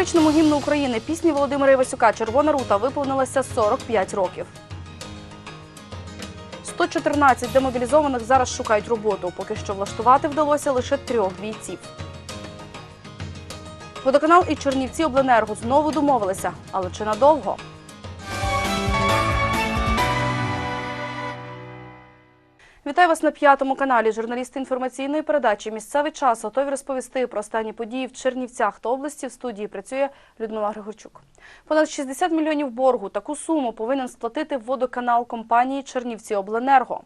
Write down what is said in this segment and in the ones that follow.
Ліричному гімну України пісні Володимира Івасюка Червона рута виповнилася 45 років. 114 демобілізованих зараз шукають роботу. Поки що влаштувати вдалося лише трьох бійців. Водоканал і Чернівці Обленерго знову домовилися, але чи надовго? Вітаю вас на п'ятому каналі. Журналісти інформаційної передачі Місцевий час готові розповісти про останні події в Чернівцях та області. В студії працює Людмила Григорчук. Понад 60 мільйонів боргу. Таку суму повинен сплатити водоканал компанії Чернівці Обленерго.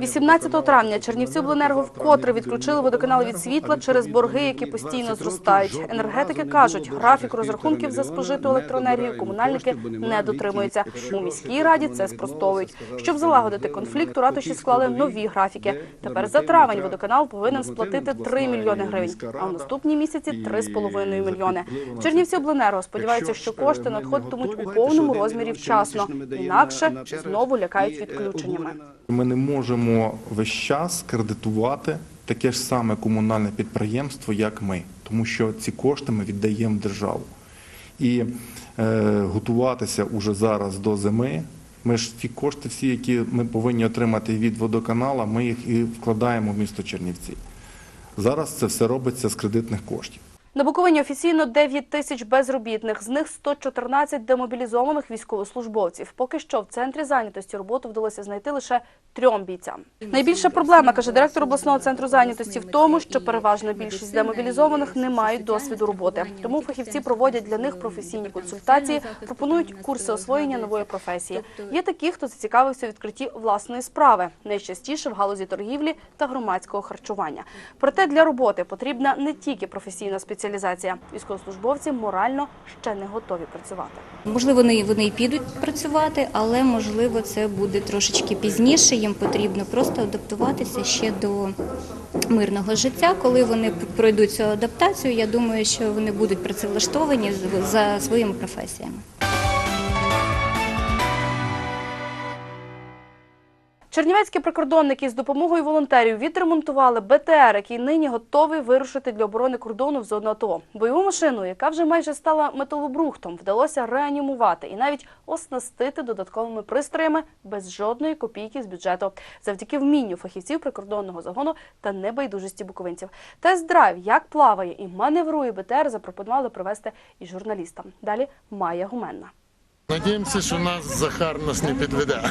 18 травня Чернівці Обленерго вкотре відключили водоканал від світла через борги, які постійно зростають. Енергетики кажуть, графік розрахунків за спожиту електроенергію комунальники не дотримуються. У міській раді це спростовують. Щоб залагодити конфлікт, у ратуші склали нові графіки. Тепер за травень водоканал повинен сплатити 3 мільйони гривень, а в наступні місяці 3,5 мільйони. Чернівці Обленерго сподіваються, що кошти надходитимуть у повному розмірі вчасно. Інакше знову лякають відключеннями. Ми не можемо весь час кредитувати таке ж саме комунальне підприємство, як ми, тому що ці кошти ми віддаємо державу. І е, готуватися уже зараз до зими. Ми ж ті кошти, всі, які ми повинні отримати від водоканала, ми їх і вкладаємо в місто Чернівці. Зараз це все робиться з кредитних коштів. На Буковині офіційно 9 тисяч безробітних, з них 114 демобілізованих військовослужбовців. Поки що в центрі зайнятості роботу вдалося знайти лише трьом бійцям. Найбільша проблема, каже директор обласного центру зайнятості, в тому, що переважна більшість демобілізованих не мають досвіду роботи. Тому фахівці проводять для них професійні консультації, пропонують курси освоєння нової професії. Є такі, хто зацікавився відкритті власної справи, найчастіше в галузі торгівлі та громадського харчування. Проте для роботи потрібна не тільки професійна спеціалізація. Військовослужбовці морально ще не готові працювати. Можливо, вони, вони і підуть працювати, але можливо це буде трошечки пізніше. Їм потрібно просто адаптуватися ще до мирного життя. Коли вони пройдуть цю адаптацію, я думаю, що вони будуть працевлаштовані за своїми професіями. Чернівецькі прикордонники з допомогою волонтерів відремонтували БТР, який нині готовий вирушити для оборони кордону в зону АТО. Бойову машину, яка вже майже стала металобрухтом, вдалося реанімувати і навіть оснастити додатковими пристроями без жодної копійки з бюджету, завдяки вмінню фахівців прикордонного загону та небайдужості буковинців. Тест-драйв, як плаває і маневрує БТР, запропонували провести і журналістам. Далі Майя Гуменна. Надіємося, що нас Захар нас не підведе.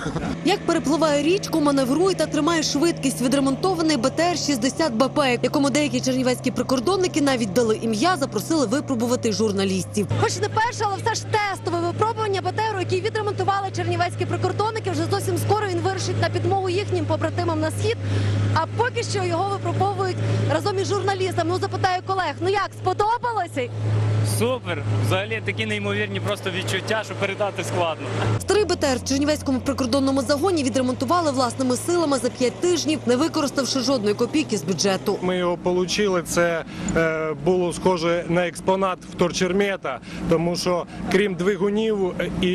Як перепливає річку, маневрує та тримає швидкість відремонтований БТР-60 БП, якому деякі чернівецькі прикордонники навіть дали ім'я, запросили випробувати журналістів. Хоч не перше, але все ж тестове випробування БТРу, який відремонтували чернівецькі прикордонники. Вже зовсім скоро він вирушить на підмогу їхнім побратимам на схід. А поки що його випробовують разом із журналістами. Ну запитаю колег, ну як сподобалося? Супер! Взагалі такі неймовірні просто відчуття, що передати складно. Старий БТР в Чернівецькому прикордонному загоні відремонтували власними силами за п'ять тижнів, не використавши жодної копійки з бюджету. Ми його отримали. Це е, було схоже на експонат вторчермета, тому що крім двигунів і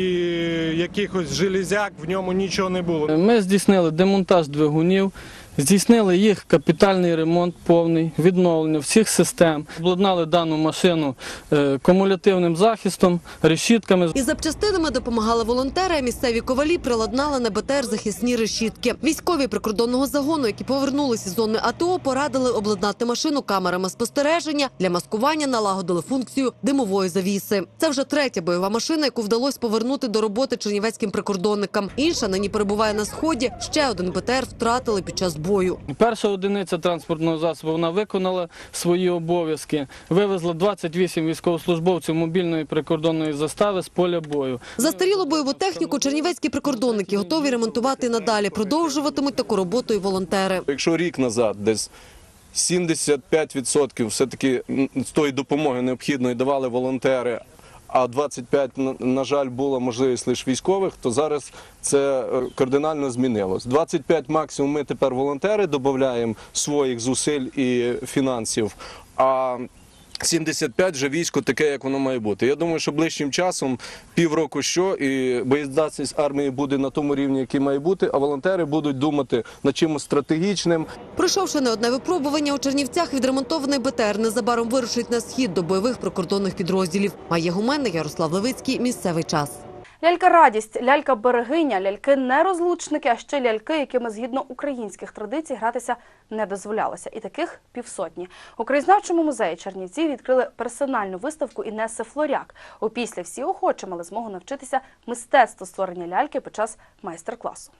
якихось железяк в ньому нічого не було. Ми здійснили демонтаж двигунів, здійснили їх капітальний ремонт повний, відновлення всіх систем, обладнали дану машину е, кумулятивним захистом, решітками. Із запчастинами допомагали волонтери, а місцеві ковалі приладнали на БТР захисні решітки. Військові прикордонного загону, які повернулися з зони АТО, порадили обладнати машину камерами спостереження. Для маскування налагодили функцію димової завіси. Це вже третя бойова машина, яку вдалося повернути до роботи чернівецьким прикордонникам. Інша нині перебуває на сході. Ще один БТР втратили під час бою. Перша одиниця транспортного засобу вона виконала свої обов'язки, вивезла 28 військовослужбовців мобільної прикордонної застави з поля бою. Застарілу бойову техніку чернівецькі прикордонники готові ремонтувати надалі. Продовжуватимуть таку роботу і волонтери. Якщо рік назад десь 75% все-таки з тої допомоги необхідної давали волонтери, а 25, на- жаль, була можливість лише військових, то зараз це е, кардинально змінилось. 25 максимум ми тепер волонтери додаємо своїх зусиль і фінансів, а 75 вже військо таке, як воно має бути. Я думаю, що ближчим часом, півроку що, і боєздатність армії буде на тому рівні, який має бути, а волонтери будуть думати над чимось стратегічним, Пройшовши не одне випробування у Чернівцях, відремонтований БТР незабаром вирушить на схід до бойових прикордонних підрозділів. Має гуменник Ярослав Левицький. Місцевий час. Лялька радість, лялька берегиня, ляльки нерозлучники, а ще ляльки, якими згідно українських традицій гратися не дозволялося. І таких півсотні. У краєзнавчому музеї Чернівці відкрили персональну виставку Інеси Флоряк. Опісля всі охочі мали змогу навчитися мистецтву створення ляльки під час майстер-класу.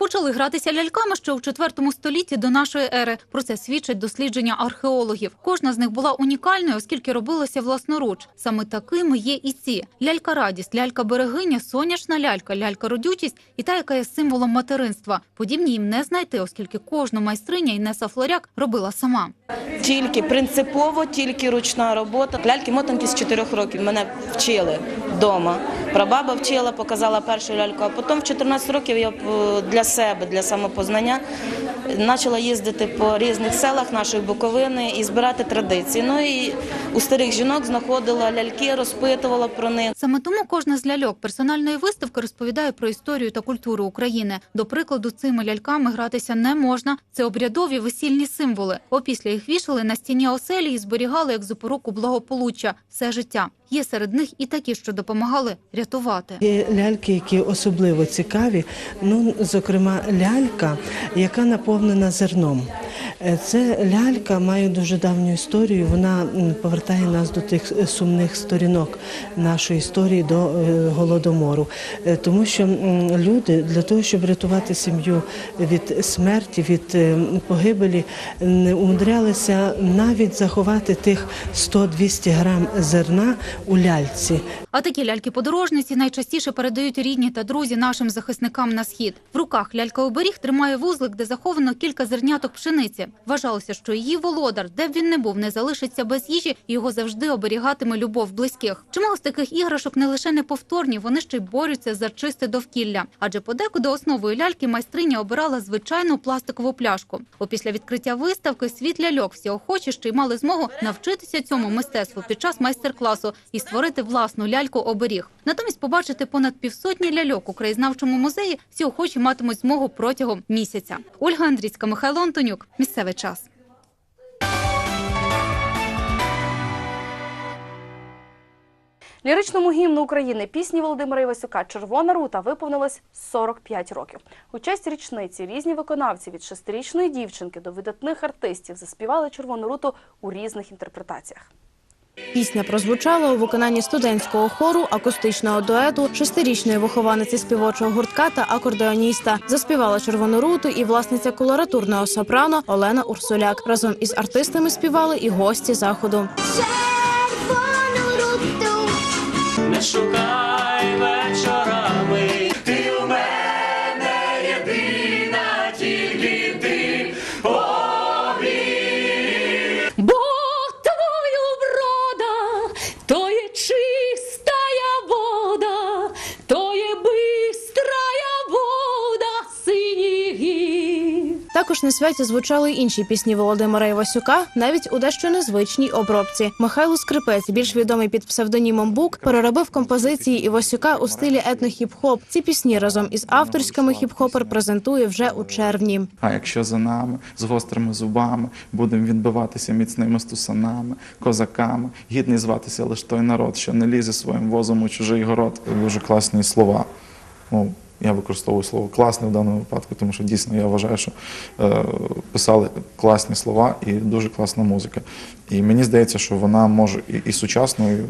Почали гратися ляльками ще у IV столітті до нашої ери. Про це свідчать дослідження археологів. Кожна з них була унікальною, оскільки робилася власноруч. Саме такими є і ці: лялька радість, лялька берегиня, соняшна лялька, лялька родючість і та, яка є символом материнства. Подібні їм не знайти, оскільки кожну майстриня Інеса Флоряк робила сама. Тільки принципово, тільки ручна робота. Ляльки мотанки з 4 років мене вчили вдома. Прабаба вчила, показала першу ляльку, а потім в 14 років я е, для себе, для самопознання почала їздити по різних селах нашої Буковини і збирати традиції. Ну і у старих жінок знаходила ляльки, розпитувала про них. Саме тому кожна з ляльок персональної виставки розповідає про історію та культуру України. До прикладу, цими ляльками гратися не можна. Це обрядові весільні символи. Опісля їх вішали на стіні оселі і зберігали як запоруку благополуччя все життя. Є серед них і такі, що допомагали рятувати. Є ляльки, які особливо цікаві. Ну, зокрема, лялька, яка наповнена зерном. Е, Це лялька має дуже давню історію. Вона повертає нас до тих сумних сторінок нашої історії до е, голодомору. Е, Тому що люди для того, щоб рятувати сім'ю від смерті, від погибелі, не умудрялися навіть заховати тих 100-200 грам зерна у ляльці. А такі ляльки-подорожниці найчастіше передають рідні та друзі нашим захисникам на схід. В руках лялька-оберіг тримає вузлик, де заховано кілька зерняток пшениці. Вважалося, що її володар, де б він не був, не залишиться без їжі, і його завжди оберігатиме любов близьких. Чимало з таких іграшок не лише неповторні, вони ще й борються за чисте довкілля. Адже подекуди основою ляльки майстриня обирала звичайну пластикову пляшку. Опісля відкриття виставки світ ляльок всі охочі ще й мали змогу навчитися цьому мистецтву під час майстер-класу і створити власну ляльку-оберіг. Натомість побачити понад півсотні ляльок у краєзнавчому музеї всі охочі матимуть змогу протягом місяця. Ольга Андрійська, Михайло Антонюк. Місцевий час. Ліричному гімну України пісні Володимира Івасюка Червона рута виповнилось 45 років. У честь річниці різні виконавці від шестирічної дівчинки до видатних артистів заспівали червону руту у різних інтерпретаціях. Пісня прозвучала у виконанні студентського хору, акустичного дуету, шестирічної вихованиці співочого гуртка та акордеоніста. Заспівала червону руту і власниця колоратурного сопрано Олена Урсуляк. Разом із артистами співали і гості заходу. Не шукай Також на святі звучали інші пісні Володимира Івасюка, навіть у дещо незвичній обробці. Михайло Скрипець, більш відомий під псевдонімом Бук, переробив композиції Івасюка у стилі етно-хіп-хоп. Ці пісні разом із авторськими хіп-хопер презентує вже у червні. А якщо за нами з гострими зубами будемо відбиватися міцними стусанами, козаками, гідний зватися лише той народ, що не лізе своїм возом у чужий город. Дуже класні слова. Ну, я використовую слово класне в даному випадку, тому що дійсно я вважаю, що е, писали класні слова і дуже класна музика. І мені здається, що вона може і, сучасною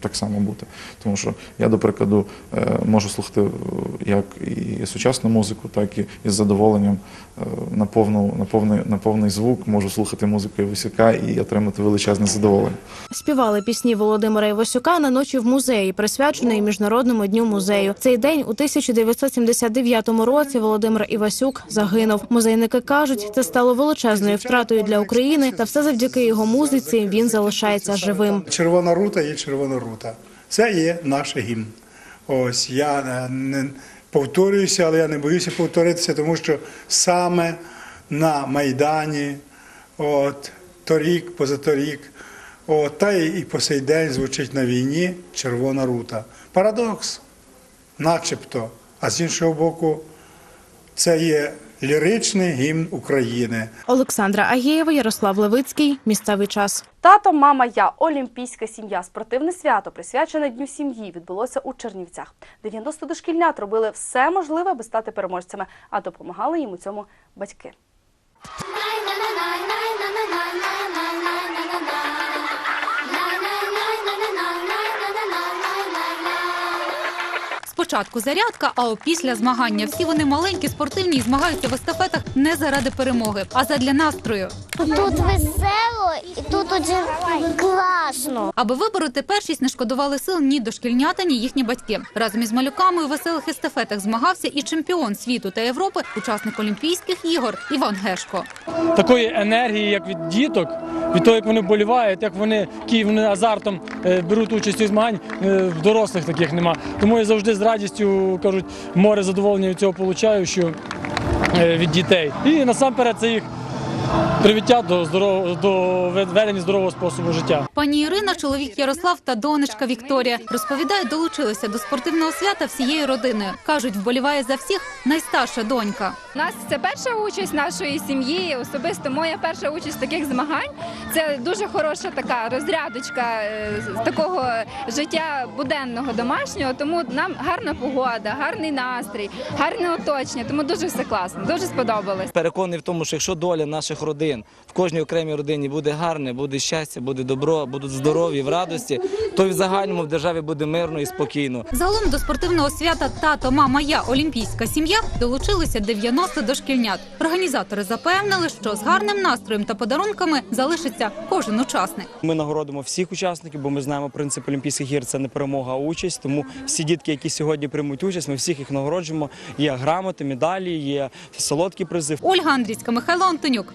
так само бути. Тому що я, до прикладу, е, можу слухати е, як і сучасну музику, так і із задоволенням е, на, повну, на, повний, на повний звук можу слухати музику Івасюка і отримати величезне задоволення. Співали пісні Володимира Івасюка на ночі в музеї, присвяченої міжнародному дню музею. Цей день у 1979 році Володимир Івасюк загинув. Музейники кажуть, це стало величезною втратою для України, та все завдяки його музиці він залишається живим. Червона рута є червона рута. Це є наш гімн. Ось я е, не повторююся, але я не боюся повторитися, тому що саме на Майдані, от торік, позаторік, О, та і по сей день звучить на війні Червона рута. Парадокс, начебто. А з іншого боку, це є ліричний гімн України. Олександра Агієва, Ярослав Левицький. Місцевий час. Тато, мама, я олімпійська сім'я. Спортивне свято, присвячене Дню сім'ї, відбулося у Чернівцях. 90 дошкільнят робили все можливе, аби стати переможцями, а допомагали їм у цьому батьки. Спочатку зарядка, а опісля змагання. Всі вони маленькі, спортивні і змагаються в естафетах не заради перемоги, а задля настрою. Тут весело і тут дуже класно. Аби вибороти першість, не шкодували сил ні дошкільнята, ні їхні батьки. Разом із малюками у веселих естафетах змагався і чемпіон світу та Європи, учасник Олімпійських ігор Іван Гешко. Такої енергії, як від діток, від того, як вони вболівають, як вони, які вони азартом е, беруть участь у змагань, е, в дорослих таких нема. Тому я завжди з радістю кажуть, море задоволення від цього получаю, що е, від дітей. І насамперед це їх привіття до здорового до ведення здорового способу життя. Пані Ірина, чоловік Ярослав та донечка Вікторія розповідають, долучилися до спортивного свята всією родиною. кажуть, вболіває за всіх найстарша донька. У нас це перша участь нашої сім'ї. Особисто моя перша участь в таких змагань. Це дуже хороша така розрядочка е, з такого життя буденного домашнього. Тому нам гарна погода, гарний настрій, гарне оточення. Тому дуже все класно, дуже сподобалось. Переконаний в тому, що якщо доля наших родин в кожній окремій родині буде гарне, буде щастя, буде добро, будуть здорові в радості, то в загальному в державі буде мирно і спокійно. Загалом до спортивного свята Тато, мама, я олімпійська сім'я долучилися 90 дошкільнят. Організатори запевнили, що з гарним настроєм та подарунками залишиться кожен учасник. Ми нагородимо всіх учасників, бо ми знаємо принцип Олімпійських ігор це не перемога, а участь. Тому всі дітки, які сьогодні приймуть участь, ми всіх їх нагороджуємо. Є грамоти, медалі, є солодкі призи. Ольга Андрійська, Михайло Антонюк.